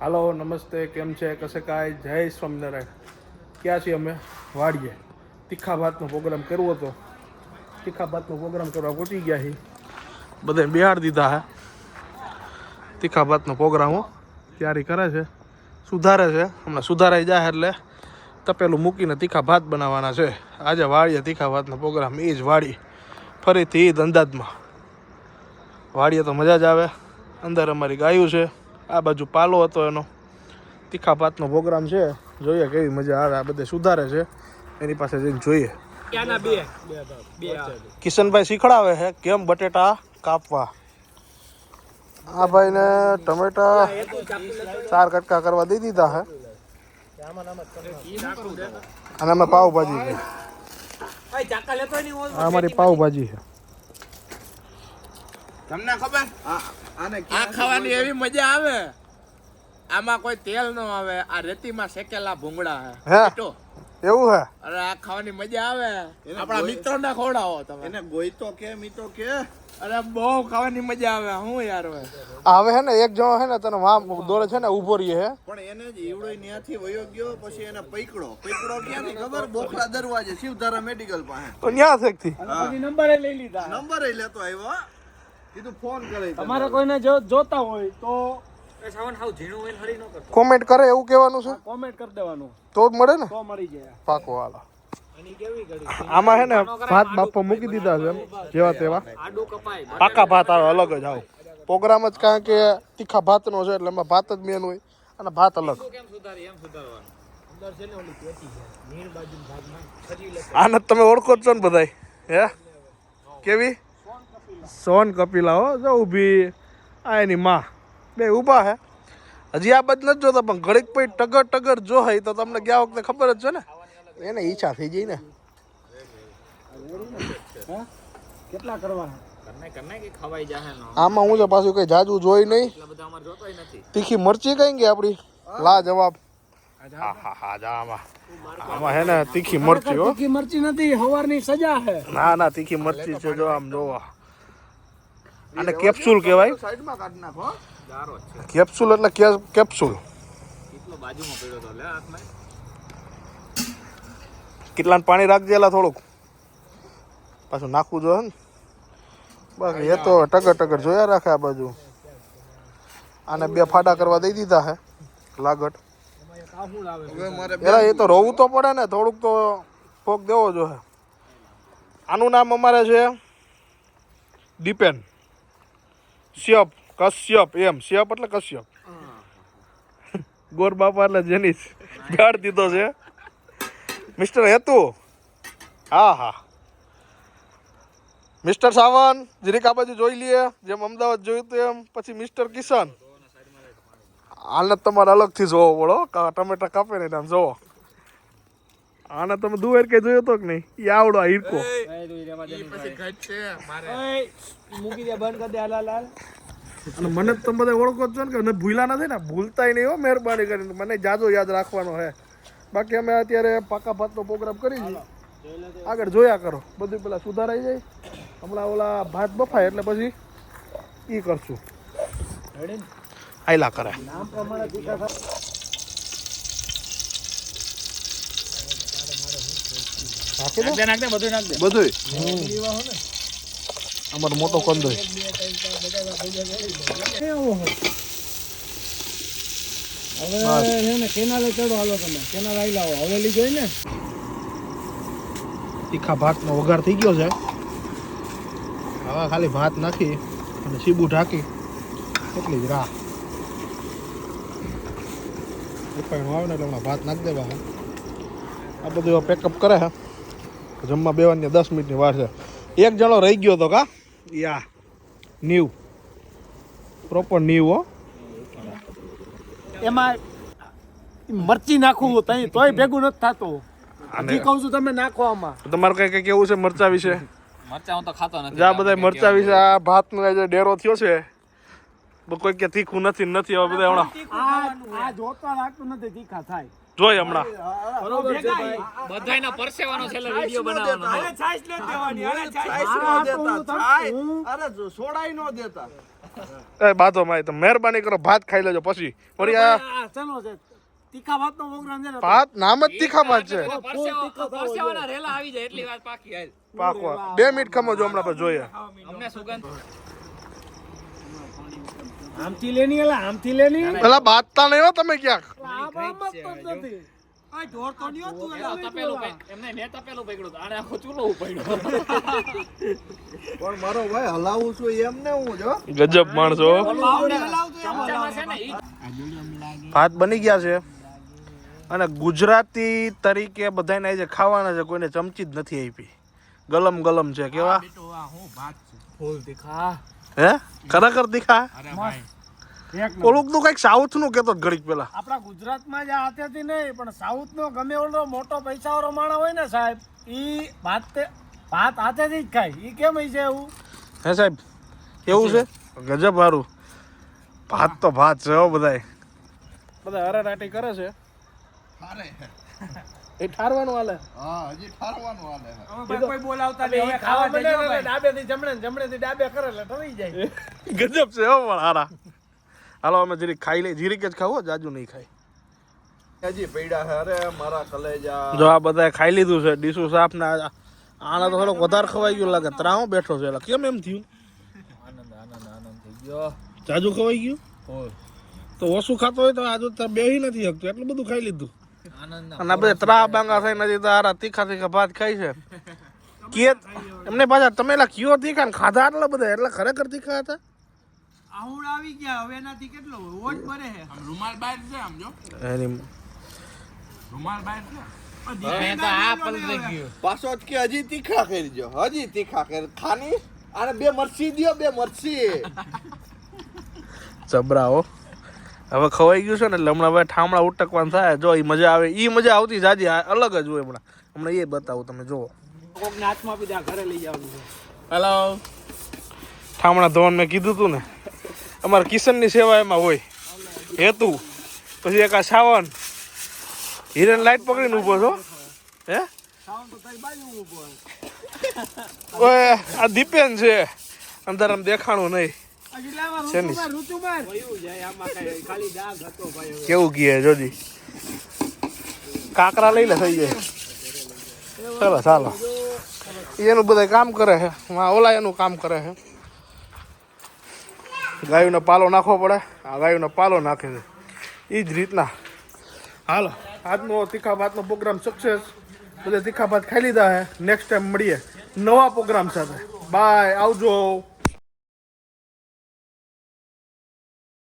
હાલો, નમસ્તે, કેમ છે? કશે કાંઈ? જય સ્વામિનારાયણ. ક્યાં છીએ અમે? વાડીએ. તીખા ભાતનો પ્રોગ્રામ કરવો હતો. તીખા ભાતનો પ્રોગ્રામ કરવા પહોંચી ગયા છે બધે બિહાર દીધા હે. તીખા ભાતનો પ્રોગ્રામો તૈયારી કરે છે. સુધારે છે. હમણાં સુધારાઈ જાય એટલે તપેલું મૂકીને તીખા ભાત બનાવવાના છે. આજે વાડીએ તીખા ભાતનો પ્રોગ્રામ એ જ વાડી. ફરીથી ઈદ અંદાજમાં. વાડીએ તો મજા જ આવે. અંદર અમારી ગાયું છે. આ બાજુ પાલો હતો એનો. તીખા ભાતનો પ્રોગ્રામ છે. જોઈએ કેવી મજા આવે. આ બધે સુધારે છે. એની પાસે જઈને જોઈએ. કિશનભાઈ શીખડાવે છે કેમ બટેટા કાપવા. આ ભાઈને ટમેટા ચાર કટકા કરવા દઈ દીધા હે અને અમે પાવભાજી છે. આ અમારી પાવભાજી છે. તમને ખબર? આ ખાવાની એવી મજા આવે? આમાં કોઈ તેલ ન આવે આ રેતીમાં શેકેલા ભૂંગળા હે. એવું હે? અરે આ ખાવાની મજા આવે. આપણા મિત્રો ને ખવડાવો તમે. એને ગોઈતો કે મિત્રો કે? અરે બહુ ખાવાની મજા આવે હું યાર હવે. આવે હવે હે ને એક જણો હે ને તને વામ દોડે છે ને ઊભો રહીએ હે. પણ એને જ ઈવડો ત્યાંથી વયો ગયો પછી એને પૈકડો. પૈકડો ક્યાં ક્યાંથી ખબર? બોખલા દરવાજે શિવધારા મેડિકલ પાસે. તો ન્યા પછી નંબર લઈ લીધા. નંબર લેતો આવ્યો હો. કીધું ફોન કરે તમારે કોઈને જો જોતા હોય તો સાવન હાવ ઝીણું હોય હરી ન કરતો. કોમેન્ટ કરે એવું કહેવાનું છે? કોમેન્ટ કરી દેવાનું. તો જ મળે ને? તો મળી જાય. પાકો હાલો. આમાં હે ને ભાત બાપો મૂકી દીધા છે જેવા તેવા. પાકા ભાત આવે અલગ જ આવો. પ્રોગ્રામ જ કારણ કે તીખા ભાતનો છે એટલે એમાં ભાત જ મેન હોય અને ભાત અલગ. કેમ સુધારી એમ સુધારવાનું? અંદર છે ને ઓલી પેટી છે નીર બાજુ ભાગમાં ખરી લે આને તમે ઓળખો જ છો ને બધાય હે? કેવી? સોન કપિલા હો જો ઊભી. આ એની માં. બે ઊભા હે. હજી આ બધ નથી જોતા પણ ઘડીક પછી ટગર ટગર જો હોય તો તમને ગયા વખતે ખબર જ છે ને. એને ઈચ્છા થઈ જાય ને. કેટલા કરવાના? કરને કરને કે ખવાઈ જાહે નો? આમાં હું છે પાછું કઈ જાજુ જોઈ નહીં. એટલા બધા અમાર જોતોય નથી. તીખી મરચી કઈ ગઈ આપડી? લા જવાબ. હા હા હા જા આમાં. આમાં હે ને તીખી મરચી હો. તીખી મરચી નથી હવારની સજા છે ના ના તીખી મરચી છે જો આમ જોવો. આને કેપ્સ્યુલ કહેવાય? સાઈડમાં કાઢી નાખો ગારો છે. કેપ્સ્યુલ એટલે કે- કેપ્સ્યુલ. કેટલો બાજુમાં પડ્યો તો લે હાથમાં. કેટલાને પાણી રાખજે એલા થોડુંક. પાછું નાખવું જોઈએ ને. બાકી એ તો ટગર ટગર જોયા રાખે આ બાજુ. આને બે ફાડા કરવા દઈ દીધા હે લાગટ. એલા એ તો રોવું તો પડે ને થોડુંક તો ફોક દેવો જોઈએ. આનું નામ અમારે છે ડિપેન. શ્યપ કશ્યપ, એમ. શ્યપ એટલે કશ્યપ. ગોર બાપા એટલે જેની ગાડ દીધો છે. મિસ્ટર હેતુ. હા હા. મિસ્ટર સાવન, જરીક આ બાજુ જોઈ લઈએ. જેમ અમદાવાદ જોયું હતું એમ. પછી મિસ્ટર કિશન. હાલત તમારે અલગથી જોવો પડો ટમેટા કાપે ને આમ જોવો. આને તમે દુવેર કે જોયો તો કે નહીં? એ આવડો આ હિરકો પછી ઘટ છે મૂકી દે બંધ કરી દે હાલ હાલ હાલ અને મને તો તમે બધા ઓળખો જ છો ને કે મને ભૂલા નથી ને? ભૂલતાય નહીં હો મહેરબાની કરીને. મને જાજો યાદ રાખવાનો હે. બાકી અમે અત્યારે પાકા ભાતનો પ્રોગ્રામ કરી છીએ. આગળ જોયા કરો. બધું પેલા સુધારાઈ જાય. હમણાં ઓલા ભાત બફાય એટલે પછી ઈ કરશું? આયલા કરે નામ પ્રમાણે તીખા થાય રાખી દો નાખ દે બધું નાખ દે બધું એવા હો ને અમારો મોટો કંદો. હોય હવે ને કેનાલે ચડો હાલો તમે. કેનાલ આવી લાવો હવેલી જોઈ ને. તીખા ભાતનો વઘાર થઈ ગયો છે. હવે ખાલી ભાત નાખી અને સીબુ ઢાંકી. એટલી જ રાહ. ઉપાયણું આવે ને એટલે હમણાં ભાત નાખી દેવા. આ બધું પેકઅપ કરે છે. જમવા બેવાની દસ મિનિટની વાર છે. એક જણો રહી ગયો હતો કા? યા. નીવ. પ્રોપર નીવ હો. એમાં મરચી નાખવું તઈ તોય ભેગું નથી થતું. હજી કહું છું તમે નાખો આમાં. તમારે કઈ કઈ કેવું છે મરચા વિશે? મરચા હું તો ખાતો નથી જા બધા મરચા વિશે આ ભાતનો જે ડેરો થયો છે બ- કોઈ કે તીખું નથી નથી હવે બધા હમણાં આ આ જોતા લાગતું નથી તીખા થાય. જોઈ હમણાં. બરોબર છે ભાઈ. બધાયનો પરસેવાનો છેલ્લે વિડિયો બનાવવાનો આને છાશ નથી દેવાની આને છાશ છાશ હા, નો તો હું દેતા તમ- છાય. હું- અરે સોડાઈ નો દેતા. એ બાતો માય તમે મહેરબાની કરો ભાત ખાઈ લેજો પછી. વળી આ આ છે? તીખા ભાતનો પ્રોગ્રામ છે ભાત? નામ જ તીખા ભાત છે. પરસેવાના રેલા આવી જાય એટલી વાત પાકી હાલ પાકવા. બે મિનિટ ખમો જો હમણાં જોઈએ. અમને સુગંધ આમથી લેની એલા આમથી લેની એલા બાતતા નહીં હો તમે ક્યાંક. આ બામાં જ નથી. આ ઢોર તો નહીં હોતું એલા તપેલું એમને મેં તપેલું પકડ્યું હતું. આને આખો ચૂલો ઉપાડ્યો. પણ મારો ભાઈ હલાવું છું એમને હું જો ગજબ માણસો એમ ને ઈ ભાત બની ગયા છે. અને ગુજરાતી તરીકે બધાને જે ખાવાના છે કોઈને ચમચી જ નથી આપી. ગલમ ગલમ છે કેવા? ફૂલ તીખા. હે? ખરેખર દીખા. ઓલું તો કંઈક સાઉથનું કેતો ઘડીક પેલા. આપણા ગુજરાતમાં જ આ હાથેથી નહીં પણ સાઉથ નો ગમે ઓલો મોટો પૈસાવાળો માણસ હોય ને સાહેબ ઈ ભાત તે- ભાત હાથેથી જ ખાય. ઈ કેમ હોય છે એવું? હે સાહેબ કેવું છે? ગજબ સારું ભાત તો ભાત છે હો બધાય. બધા હરાટાટી કરે છે. હારે. એ ઠારવાનું હાલે. હા હજી ઠારવાનું હાલે. કોઈ બોલાવતા નહીં હવે ખાવા દેજો ડાબે થી જમણે ને જમણે થી ડાબે કરે એટલે ઠરી જાય. ગજબ છે હો પણ હારા. હાલો અમે જીરી ખાઈ લઈ જીરીક જ ખાવો જાજુ નહીં ખાઈ હજી પૈડા છે અરે મારા કલેજા. જો આ બધા ખાઈ લીધું છે ડીશુ સાફ ને આના તો થોડોક વધારે ખવાઈ ગયું લાગે. ત્રાહો બેઠો છે એટલે કેમ એમ થયું? જાજુ ખવાઈ ગયું? તો ઓછું ખાતો હોય તો આજુ બેહી નથી શકતું. એટલું બધું ખાઈ લીધું. અને આ બધા ત્રા બાંગા થઈને નથી તો હારા તીખા તીખા ભાત ખાઈ છે. કે એમને પાછા તમે એલા કયો તીખા ખાધા આટલા બધા? એટલે ખરેખર તીખા હતા? આવડ આવી ગયા. હવે એનાથી કેટલો? ઓટ ભરે છે આમ રૂમાલ બહાર છે આમ જો. એની રૂમાલ બહાર છે. આ પલટી પાછો કે હજી તીખા કરી દો હજી તીખા કરી. ખાની? અને બે મરસી દ્યો બે મરસી જબરાઓ હવે ખવાઈ ગયું છે ને એટલે હમણાં હવે ઠામડા ઉટકવાનું થાય. જો એ મજા આવે. એ મજા આવતી જાજી અલગ જ હોય હમણાં. હમણાં એ બતાવું તમે જુઓ. હાથમાં દે ઘરે લઈ જવાનું હેલો ઠામણા ધોવાનું મેં કીધું હતું ને અમારે કિશનની સેવા એમાં હોય. હેતુ પછી એક આ સાવન. હિરેન લાઈટ પકડીને ઊભો છો? હે. ઓય આ દીપેન છે. અંદર આમ દેખાણું નહીં. કેવું કીએ જોજી? કાકરા લઈ લે થઈ જાય. ચાલો ચાલો. એનું બધા કામ કરે છે. ઓલા એનું કામ કરે છે. ગાયોને પાલો નાખવો પડે. આ ગાયોને પાલો નાખે છે. એ જ રીતના. હાલો આજનો તીખા ભાતનો પ્રોગ્રામ સક્સેસ બધા તીખા ભાત ખાઈ લીધા છે. નેક્સ્ટ ટાઈમ મળીએ. નવા પ્રોગ્રામ સાથે. બાય આવજો.